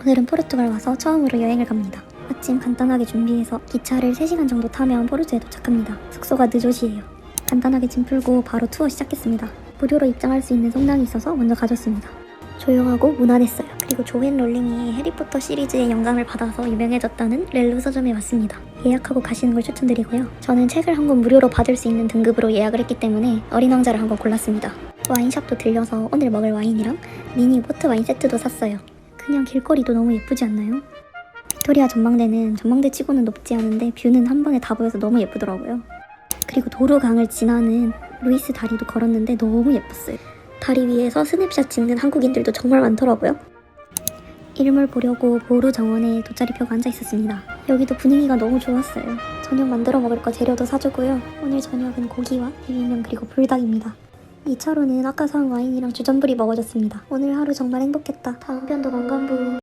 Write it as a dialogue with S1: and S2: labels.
S1: 오늘은 포르투갈 와서 처음으로 여행을 갑니다. 아침 간단하게 준비해서 기차를 3시간 정도 타면 포르투에 도착합니다. 숙소가 느조시예요. 간단하게 짐 풀고 바로 투어 시작했습니다. 무료로 입장할 수 있는 성당이 있어서 먼저 가졌습니다. 조용하고 무난했어요. 그리고 조앤 롤링이 해리포터 시리즈의 영감을 받아서 유명해졌다는 렐루 서점에 왔습니다. 예약하고 가시는 걸 추천드리고요. 저는 책을 한 권 무료로 받을 수 있는 등급으로 예약을 했기 때문에 어린 왕자를 한 권 골랐습니다. 와인샵도 들려서 오늘 먹을 와인이랑 미니 포트 와인 세트도 샀어요. 그냥 길거리도 너무 예쁘지 않나요? 빅토리아 전망대는 전망대 치고는 높지 않은데 뷰는 한 번에 다 보여서 너무 예쁘더라고요. 그리고 도르강을 지나는 루이스 다리도 걸었는데 너무 예뻤어요. 다리 위에서 스냅샷 찍는 한국인들도 정말 많더라고요. 일몰 보려고 보루 정원에 돗자리 펴고 앉아 있었습니다. 여기도 분위기가 너무 좋았어요. 저녁 만들어 먹을 거 재료도 사주고요. 오늘 저녁은 고기와 비빔면 그리고 불닭입니다. 2차로는 아까 사온 와인이랑 주전부리 먹어줬습니다. 오늘 하루 정말 행복했다. 다음 편도 관광부